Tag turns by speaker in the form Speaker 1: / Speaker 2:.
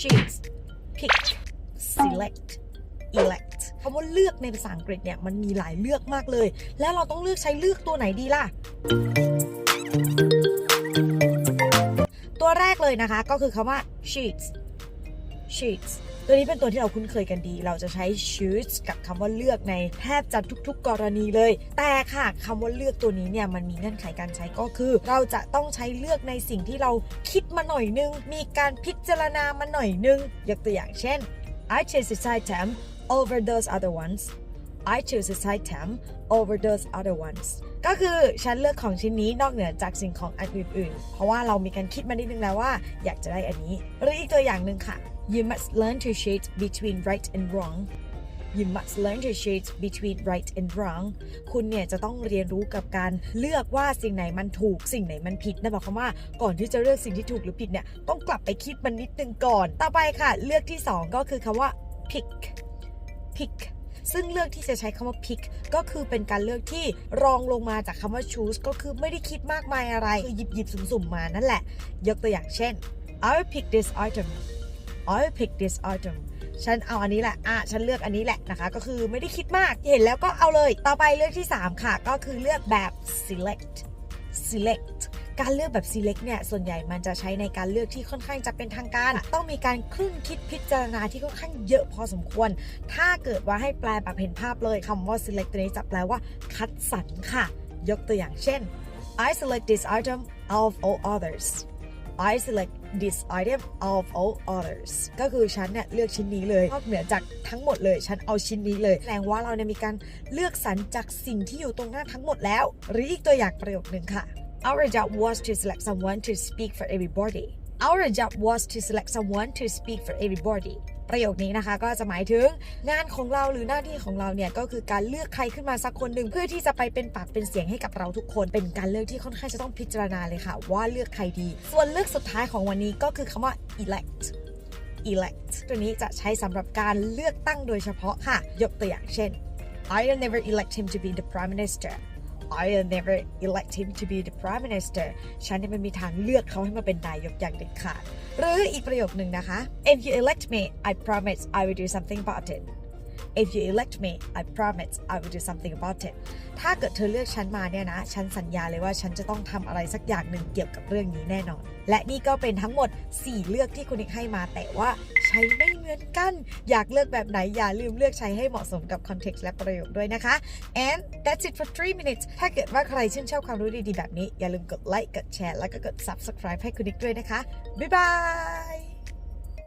Speaker 1: choose pick select elect คำว่าเลือกในภาษาอังกฤษเนี่ยมันมีหลายเลือกมากเลย แล้วเราต้องเลือกใช้เลือกตัวไหนดีล่ะ ตัวแรกเลยนะคะก็คือคำว่า sheets sheets ตัวนี้เป็นตัวที่เราคุ้นเคยกันดี เราจะใช้ choose กับคำว่าเลือกในแทบจะทุก ๆ กรณีเลย แต่ค่ะคำว่าเลือกตัวนี้เนี่ยมันมีเงื่อนไขการใช้ก็คือ เราจะต้องใช้เลือกในสิ่งที่เราคิดมาหน่อยนึง มีการพิจารณามาหน่อยนึง ยกตัวอย่างเช่น I choose this item over those other ones I choose this item over those other ones ก็คือฉันเลือกของชิ้นนี้นอกเหนือจากสิ่งของอันอื่นๆ เพราะว่าเรามีการคิดมานิดนึงแล้วว่า อยากจะได้อันนี้ หรืออีกตัวอย่างหนึ่งค่ะ You must learn to choose between right and wrong You must learn to choose between right and wrong คุณเนี่ยจะต้องเรียนรู้กับการเลือกว่าสิ่งไหนมันถูกสิ่งไหนมันผิดนะบอกคำว่าก่อนที่จะเลือกสิ่งที่ถูกหรือผิดเนี่ยต้องกลับไปคิดมันนิดนึงก่อน ต่อไปค่ะ เลือกที่สองก็คือคำว่า pick pick ซึ่งเลือกที่จะใช้คำว่า pick ก็คือเป็นการเลือกที่รองลงมาจากคำว่า choose ก็คือไม่ได้คิดมากมายอะไร คือหยิบหยิบสุ่มๆมานั่นแหละ ยกตัวอย่างเช่น I will pick this item I will pick this item ฉันเอาอันนี้แหละ อะ ฉันเลือกอันนี้แหละนะคะ ก็คือไม่ได้คิดมาก เห็นแล้วก็เอาเลย ต่อไปเลือกที่ 3 ค่ะ ก็คือเลือกแบบ select select การเลือกแบบ select เนี่ย ส่วนใหญ่มันจะใช้ในการเลือกที่ค่อนข้างจะเป็นทางการ ต้องมีการครุ่นคิดพิจารณาที่ค่อนข้างเยอะพอสมควร ถ้าเกิดว่าให้แปลแบบเห็นภาพเลยคำว่า select ตัวนี้จะแปลว่าคัดสรรค่ะ ยกตัวอย่างเช่น I select this item out of all others I select this item out of all others ก็คือฉันเนี่ยเลือกชิ้นนี้เลยนอกเหนือจากทั้งหมดเลย ฉันเอาชิ้นนี้เลยแสดงว่าเราเนี่ยมีการเลือกสรรจากสิ่งที่อยู่ตรงหน้าทั้งหมดแล้ว หรืออีกตัวอย่างประโยคหนึ่งค่ะ Our job was to select someone to speak for everybody Our job was to select someone to speak for everybody ประโยคนี้นะคะก็จะหมายถึงงานของเราหรือหน้าที่ของเราเนี่ยก็คือการเลือกใครขึ้นมาสักคนหนึ่งเพื่อที่จะไปเป็นปากเป็นเสียงให้กับเราทุกคนเป็นการเลือกที่ค่อนข้างจะต้องพิจารณาเลยค่ะ ว่าเลือกใครดี ส่วนเลือกสุดท้ายของวันนี้ก็คือคำว่า elect elect ตัวนี้จะใช้สำหรับการเลือกตั้งโดยเฉพาะค่ะ ยกตัวอย่างเช่น I'll never elect him to be the prime minister I'll never elect him to be the prime minister ฉันเนี่ยไม่มีทางเลือกเขาให้มาเป็นนายกอย่างเด็ดขาด หรืออีกประโยคนึงนะคะ If you elect me I promise I will do something about it If you elect me I promise I will do something about it ถ้าเกิดเธอเลือกฉันมาเนี่ยนะ ฉันสัญญาเลยว่าฉันจะต้องทำอะไรสักอย่างหนึ่งเกี่ยวกับเรื่องนี้แน่นอน และนี่ก็เป็นทั้งหมด 4 เลือกที่คุณนิกให้มาแต่ว่า ใช้ไม่เหมือนกัน อยากเลือกแบบไหนอย่าลืมเลือกใช้ให้เหมาะสมกับคอนเท็กซ์และประโยคด้วยนะคะ and that's it for 3 minutes ถ้าเกิดว่าใครชื่นชอบความรู้ดีๆ แบบนี้ อย่าลืมกดไลค์กดแชร์แล้วก็กด subscribe ให้คุณนิกด้วยนะคะ บ๊ายบาย